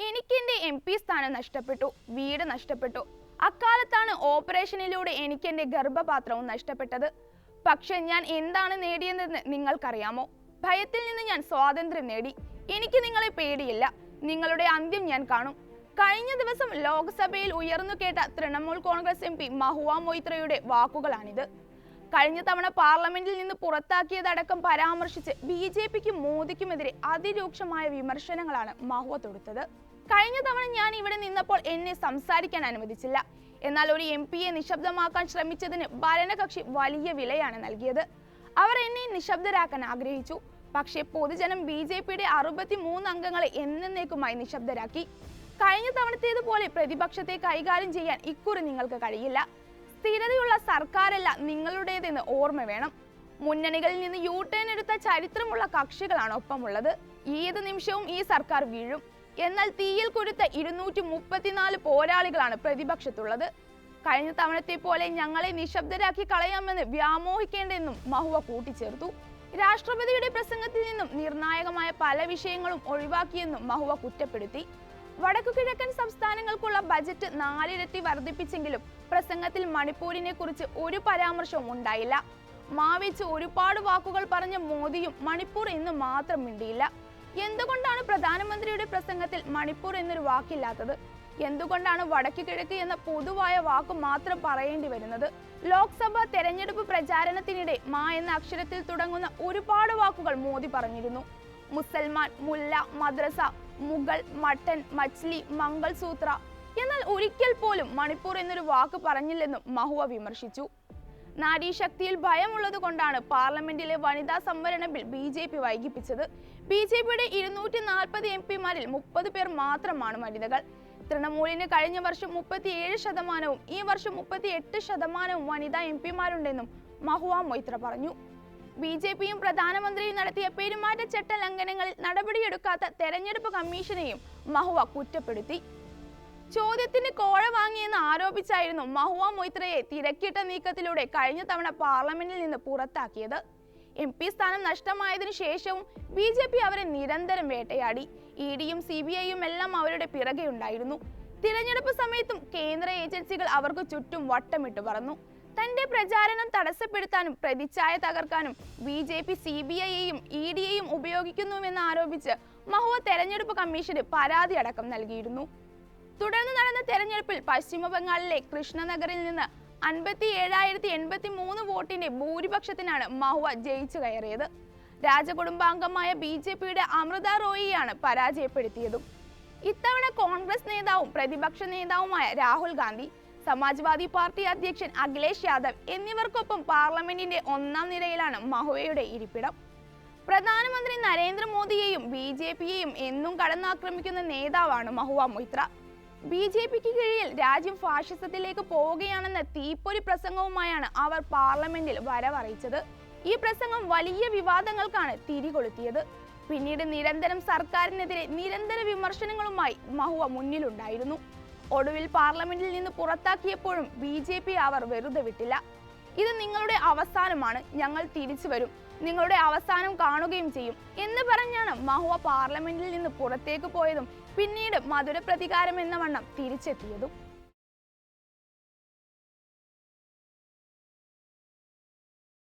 എനിക്കെന്റെ M P സ്ഥാനം നഷ്ടപ്പെട്ടു വീട് നഷ്ടപ്പെട്ടു. അക്കാലത്താണ് ഓപ്പറേഷനിലൂടെ എനിക്കെന്റെ ഗർഭപാത്രവും നഷ്ടപ്പെട്ടത്. പക്ഷെ ഞാൻ എന്താണ് നേടിയതെന്ന് നിങ്ങൾക്കറിയാമോ? ഭയത്തിൽ നിന്ന് ഞാൻ സ്വാതന്ത്ര്യം നേടി. എനിക്ക് നിങ്ങളെ പേടിയില്ല. നിങ്ങളുടെ അന്ത്യം ഞാൻ കാണും. കഴിഞ്ഞ ദിവസം ലോക്സഭയിൽ ഉയർന്നു കേട്ട തൃണമൂൽ കോൺഗ്രസ് എം പി മഹുവ മൊയ്ത്രയുടെ വാക്കുകളാണിത്. കഴിഞ്ഞ തവണ പാർലമെന്റിൽ നിന്ന് പുറത്താക്കിയതടക്കം പരാമർശിച്ച് ബി ജെ പിക്കും മോദിക്കുമെതിരെ അതിരൂക്ഷമായ വിമർശനങ്ങളാണ് മഹുവ തൊടുത്തത്. കഴിഞ്ഞ തവണ ഞാൻ ഇവിടെ നിന്നപ്പോൾ എന്നെ സംസാരിക്കാൻ അനുവദിച്ചില്ല. എന്നാൽ ഒരു എം പിയെ നിശബ്ദമാക്കാൻ ശ്രമിച്ചതിന് ഭരണകക്ഷി വലിയ വിലയാണ് നൽകിയത്. അവർ എന്നെ നിശബ്ദരാക്കാൻ ആഗ്രഹിച്ചു. പക്ഷേ പൊതുജനം ബി ജെ പിയുടെ അറുപത്തി മൂന്ന് അംഗങ്ങളെ എന്നേക്കുമായി നിശബ്ദരാക്കി. കഴിഞ്ഞ തവണത്തേതുപോലെ പ്രതിപക്ഷത്തെ കൈകാര്യം ചെയ്യാൻ ഇക്കുറി നിങ്ങൾക്ക് കഴിയില്ല. സ്ഥിരതയുള്ള സർക്കാരല്ല നിങ്ങളുടേതെന്ന് ഓർമ്മ വേണം. മുന്നണികളിൽ നിന്ന് യു ടേൺ എടുത്ത ചരിത്രമുള്ള കക്ഷികളാണ് ഒപ്പമുള്ളത്. ഏത് നിമിഷവും ഈ സർക്കാർ വീഴും. എന്നാൽ തീയിൽ കുരുത്ത ഇരുന്നൂറ്റി മുപ്പത്തിനാല് പോരാളികളാണ് പ്രതിപക്ഷത്തുള്ളത്. കഴിഞ്ഞ തവണത്തെ പോലെ ഞങ്ങളെ നിശബ്ദരാക്കി കളയാമെന്ന് വ്യാമോഹിക്കേണ്ടെന്നും മഹുവ കൂട്ടിച്ചേർത്തു. രാഷ്ട്രപതിയുടെ പ്രസംഗത്തിൽ നിന്നും നിർണായകമായ പല വിഷയങ്ങളും ഒഴിവാക്കിയെന്നും മഹുവ കുറ്റപ്പെടുത്തി. വടക്കുകിഴക്കൻ സംസ്ഥാനങ്ങൾക്കുള്ള ബജറ്റ് നാലിരട്ടി വർദ്ധിപ്പിച്ചെങ്കിലും പ്രസംഗത്തിൽ മണിപ്പൂരിനെ കുറിച്ച് ഒരു പരാമർശവും ഉണ്ടായില്ല. മാവിച്ച് ഒരുപാട് വാക്കുകൾ പറഞ്ഞ മോദിയും മണിപ്പൂർ എന്ന് മാത്രം മിണ്ടിയില്ല. എന്തുകൊണ്ടാണ് പ്രധാനമന്ത്രിയുടെ പ്രസംഗത്തിൽ മണിപ്പൂർ എന്നൊരു വാക്കില്ലാത്തത്? എന്തുകൊണ്ടാണ് വടക്കു കിഴക്ക് എന്ന പൊതുവായ വാക്ക് മാത്രം പറയേണ്ടി വരുന്നത്? ലോക്സഭ തെരഞ്ഞെടുപ്പ് പ്രചാരണത്തിനിടെ മാ എന്ന അക്ഷരത്തിൽ തുടങ്ങുന്ന ഒരുപാട് വാക്കുകൾ മോദി പറഞ്ഞിരുന്നു. മുസൽമാൻ മുല്ല മദ്രസ മുഗൾ മട്ടൻ മച്ലി മംഗൾസൂത്ര. എന്നാൽ ഒരിക്കൽ പോലും മണിപ്പൂർ എന്നൊരു വാക്ക് പറഞ്ഞില്ലെന്നും മഹുവ വിമർശിച്ചു. നാരീശക്തിയിൽ ഭയമുള്ളത് കൊണ്ടാണ് പാർലമെന്റിലെ വനിതാ സംവരണ ബിൽ ബി ജെ പി വൈകിപ്പിച്ചത്. ബി ജെ പിയുടെ ഇരുന്നൂറ്റി നാൽപ്പത് എം പിമാരിൽ മുപ്പത് പേർ മാത്രമാണ് വനിതകൾ. തൃണമൂലിന് കഴിഞ്ഞ വർഷം മുപ്പത്തിയേഴ് ശതമാനവും ഈ വർഷം മുപ്പത്തി എട്ട് ശതമാനവും വനിതാ എം പിമാരുണ്ടെന്നും മഹുവ മൊയ്ത്ര പറഞ്ഞു. ബി ജെ പിയും പ്രധാനമന്ത്രിയും നടത്തിയ പെരുമാറ്റച്ചട്ട ലംഘനങ്ങളിൽ നടപടിയെടുക്കാത്ത തെരഞ്ഞെടുപ്പ് കമ്മീഷനെയും മഹുവ കുറ്റപ്പെടുത്തി. ചോദ്യത്തിന് കോഴ വാങ്ങിയെന്ന് ആരോപിച്ചായിരുന്നു മഹുവ മൊയ്ത്രയെ തിരക്കിട്ട നീക്കത്തിലൂടെ കഴിഞ്ഞ തവണ പാർലമെന്റിൽ നിന്ന് പുറത്താക്കിയത്. എം പി സ്ഥാനം നഷ്ടമായതിനു ശേഷവും ബി ജെ പി അവരെ നിരന്തരം വേട്ടയാടി. ഇ ഡിയും സി ബി ഐയും എല്ലാം അവരുടെ പിറകെ ഉണ്ടായിരുന്നു തിരഞ്ഞെടുപ്പ് സമയത്തും കേന്ദ്ര ഏജൻസികൾ അവർക്ക് ചുറ്റും വട്ടമിട്ട് പറന്നു. തന്റെ പ്രചാരണം തടസ്സപ്പെടുത്താനും പ്രതിച്ഛായ തകർക്കാനും B J P C B ഐയെയും E ഡിയെയും ഉപയോഗിക്കുന്നുവെന്ന് ആരോപിച്ച് മഹുവ തെരഞ്ഞെടുപ്പ് കമ്മീഷന് പരാതി അടക്കം നൽകിയിരുന്നു. തുടർന്ന് നടന്ന തെരഞ്ഞെടുപ്പിൽ പശ്ചിമബംഗാളിലെ കൃഷ്ണനഗറിൽ നിന്ന് അൻപത്തി ഏഴായിരത്തി എൺപത്തി മൂന്ന് വോട്ടിന്റെ ഭൂരിപക്ഷത്തിനാണ് മഹുവ ജയിച്ചു കയറിയത്. രാജകുടുംബാംഗമായ ബി ജെ പിയുടെ അമൃത റോയിയാണ് പരാജയപ്പെടുത്തിയതും. ഇത്തവണ കോൺഗ്രസ് നേതാവും പ്രതിപക്ഷ നേതാവുമായ രാഹുൽ ഗാന്ധി സമാജ്വാദി പാർട്ടി അധ്യക്ഷൻ അഖിലേഷ് യാദവ് എന്നിവർക്കൊപ്പം പാർലമെന്റിന്റെ ഒന്നാം നിരയിലാണ് മഹുവയുടെ ഇരിപ്പിടം. പ്രധാനമന്ത്രി നരേന്ദ്രമോദിയെയും ബി ജെ പിയെയും എന്നും കടന്നാക്രമിക്കുന്ന നേതാവാണ് മഹുവ മൊയ്ത്ര. ബി ജെ പിക്ക് കീഴിൽ രാജ്യം ഫാഷിസത്തിലേക്ക് പോവുകയാണെന്ന തീപ്പൊരി പ്രസംഗവുമായാണ് അവർ പാർലമെന്റിൽ വരവറിയിച്ചത്. ഈ പ്രസംഗം വലിയ വിവാദങ്ങൾക്കാണ് തിരികൊളുത്തിയത്. പിന്നീട് നിരന്തരം സർക്കാരിനെതിരെ നിരന്തര വിമർശനങ്ങളുമായി മഹുവ മുന്നിലുണ്ടായിരുന്നു. ഒടുവിൽ പാർലമെന്റിൽ നിന്ന് പുറത്താക്കിയപ്പോഴും ബി ജെ പി അവർ വെറുതെ വിട്ടില്ല. ഇത് നിങ്ങളുടെ അവസാനമാണ്. ഞങ്ങൾ തിരിച്ചു വരും. നിങ്ങളുടെ അവസാനം കാണുകയും ചെയ്യും എന്ന് പറഞ്ഞാണ് മഹുവ പാർലമെന്റിൽ നിന്ന് പുറത്തേക്ക് പോയതും പിന്നീട് മധുര പ്രതികാരം എന്ന വണ്ണം തിരിച്ചെത്തിയതും.